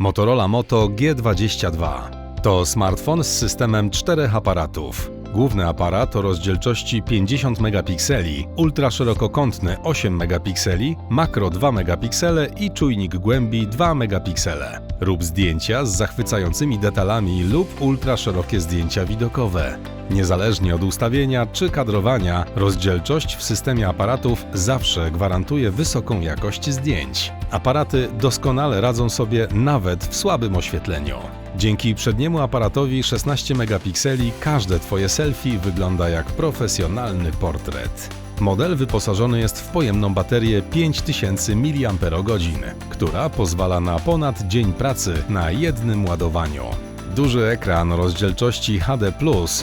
Motorola Moto G22 to smartfon z systemem czterech aparatów. Główny aparat o rozdzielczości 50 megapikseli, ultraszerokokątny 8 megapikseli, makro 2 megapiksele i czujnik głębi 2 megapiksele. Rób zdjęcia z zachwycającymi detalami lub ultraszerokie zdjęcia widokowe. Niezależnie od ustawienia czy kadrowania, rozdzielczość w systemie aparatów zawsze gwarantuje wysoką jakość zdjęć. Aparaty doskonale radzą sobie nawet w słabym oświetleniu. Dzięki przedniemu aparatowi 16 megapikseli każde Twoje selfie wygląda jak profesjonalny portret. Model wyposażony jest w pojemną baterię 5000 mAh, która pozwala na ponad dzień pracy na jednym ładowaniu. Duży ekran rozdzielczości HD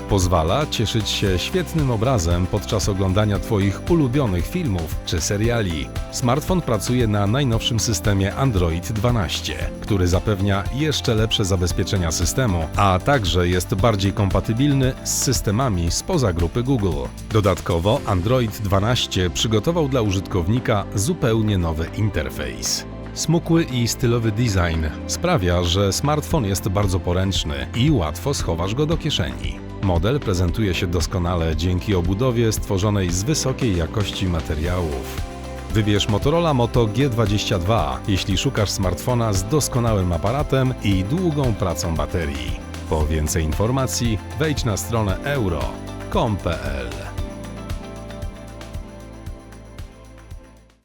pozwala cieszyć się świetnym obrazem podczas oglądania Twoich ulubionych filmów czy seriali. Smartfon pracuje na najnowszym systemie Android 12, który zapewnia jeszcze lepsze zabezpieczenia systemu, a także jest bardziej kompatybilny z systemami spoza grupy Google. Dodatkowo Android 12 przygotował dla użytkownika zupełnie nowy interfejs. Smukły i stylowy design sprawia, że smartfon jest bardzo poręczny i łatwo schowasz go do kieszeni. Model prezentuje się doskonale dzięki obudowie stworzonej z wysokiej jakości materiałów. Wybierz Motorola Moto G22, jeśli szukasz smartfona z doskonałym aparatem i długą pracą baterii. Po więcej informacji wejdź na stronę euro.com.pl